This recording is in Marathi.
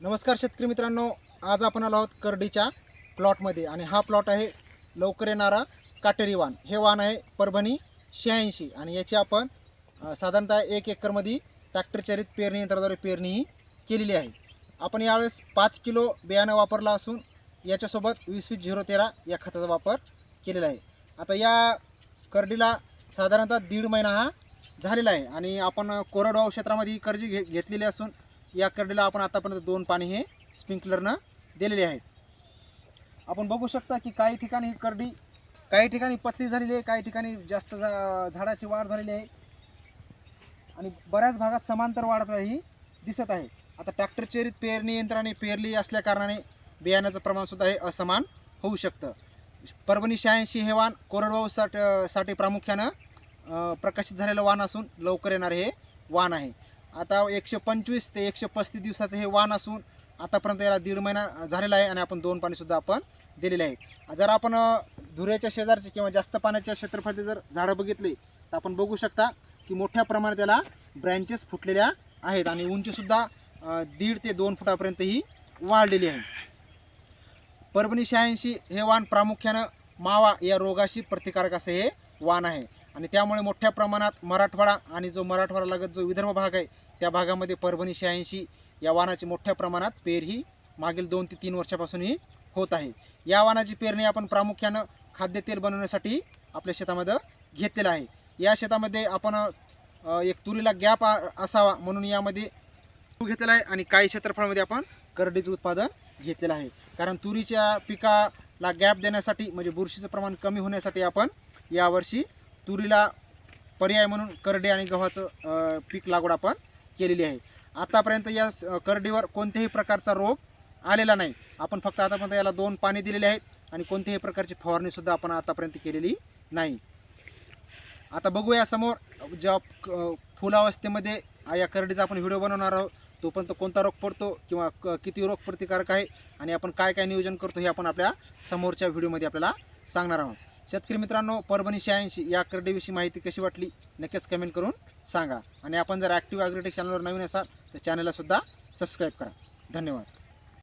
नमस्कार शेतकरी मित्रांनो आज आपण आलो आहोत करडीच्या प्लॉटमध्ये आणि हा प्लॉट आहे लवकर येणारा काटेरी वाण हे वाण आहे परभणी शहाऐंशी आणि याची आपण साधारणतः एक एकरमध्ये ट्रॅक्टरचरित पेरणी यंत्राद्वारे पेरणीही केलेली आहे. आपण यावेळेस पाच किलो बियाणं वापरला असून याच्यासोबत वीस वीस झिरो तेरा या खताचा वापर केलेला आहे. आता या करडीला साधारणतः दीड महिना हा झालेला आहे आणि आपण कोरडवाहू क्षेत्रामध्ये ही कर्जी घे घेतलेली असून या करडीला आपण आतापर्यंत दोन पाणी हे स्प्रिंकलरनं दिलेले आहेत. आपण बघू शकता की काही ठिकाणी ही करडी काही ठिकाणी पतली झालेली आहे काही ठिकाणी जास्त झा- झाडाची वाढ झालेली आहे. आणि बऱ्याच भागात समांतर वाढ ही दिसत आहे. आता ट्रॅक्टर पेरणी यंत्राने पेरली असल्या कारणाने बियाण्याचं प्रमाणसुद्धा हे असमान होऊ शकतं. परभणी शहाऐंशी हे वाण कोरडवाहू साठी साठी प्रामुख्यानं प्रकाशित झालेलं वाण असून लवकर येणारे हे वाण आहे. आता एकशे पंचवीस ते एकशे पस्तीस दिवसाचं हे वाण असून आतापर्यंत याला दीड महिना झालेला आहे आणि आपण दोन पाणीसुद्धा आपण दिलेले आहे. जर आपण धुऱ्याच्या शेजारचे किंवा जास्त पाण्याच्या क्षेत्रफळाचे जर झाडं बघितली तर आपण बघू शकता की मोठ्या प्रमाणात त्याला ब्रँचेस फुटलेल्या आहेत आणि उंचीसुद्धा दीड ते दोन फुटापर्यंत ही वाढलेली आहे. परभणी शहाऐंशी हे वाण प्रामुख्यानं मावा या रोगाशी प्रतिकारक असं हे वाण आहे. आणि त्यामुळे मोठ्या प्रमाणात मराठवाडा आणि जो मराठवाडा लगत जो विदर्भ भाग आहे त्या भागामध्ये परभणी शहाऐंशी या वाहनाची मोठ्या प्रमाणात पेर ही मागील दोन ते तीन वर्षापासून ही होत आहे. या वाणाची पेरणी आपण प्रामुख्यानं खाद्यतेल बनवण्यासाठी आपल्या शेतामध्ये घेतलेलं आहे. या शेतामध्ये आपण एक तुरीला गॅप असावा म्हणून यामध्ये तूर घेतलेला आहे आणि काही क्षेत्रफळामध्ये आपण करडीचं उत्पादन घेतलेलं आहे. कारण तुरीच्या पिकाला गॅप देण्यासाठी म्हणजे बुरशीचं प्रमाण कमी होण्यासाठी आपण यावर्षी तुरीला पर्याय म्हणून करडे आणि गव्हाचं पीक लागवड आपण केलेली आहे. आतापर्यंत या करडीवर कोणत्याही प्रकारचा रोग आलेला नाही. आपण फक्त आतापर्यंत याला दोन पाणी दिलेले आहेत आणि कोणत्याही प्रकारची फवारणीसुद्धा आपण आतापर्यंत केलेली नाही. आता बघूया समोर जेव्हा क- फुलावस्थेमध्ये या करडीचा आपण व्हिडिओ बनवणार आहोत तोपर्यंत कोणता रोग पडतो किंवा क- किती रोग प्रतिकारक आहे आणि आपण काय काय नियोजन करतो हे आपण आपल्या समोरच्या व्हिडिओमध्ये आपल्याला सांगणार आहोत. शेतकरी मित्रांनो परभणी शहाऐंशी या करडीविषयी माहिती कशी वाटली नक्कीच कमेंट करून सांगा. आणि आपण जर ॲक्टिव्ह ॲग्रीटेक चॅनलवर नवीन असाल तर चॅनलला सुद्धा सबस्क्राईब करा. धन्यवाद.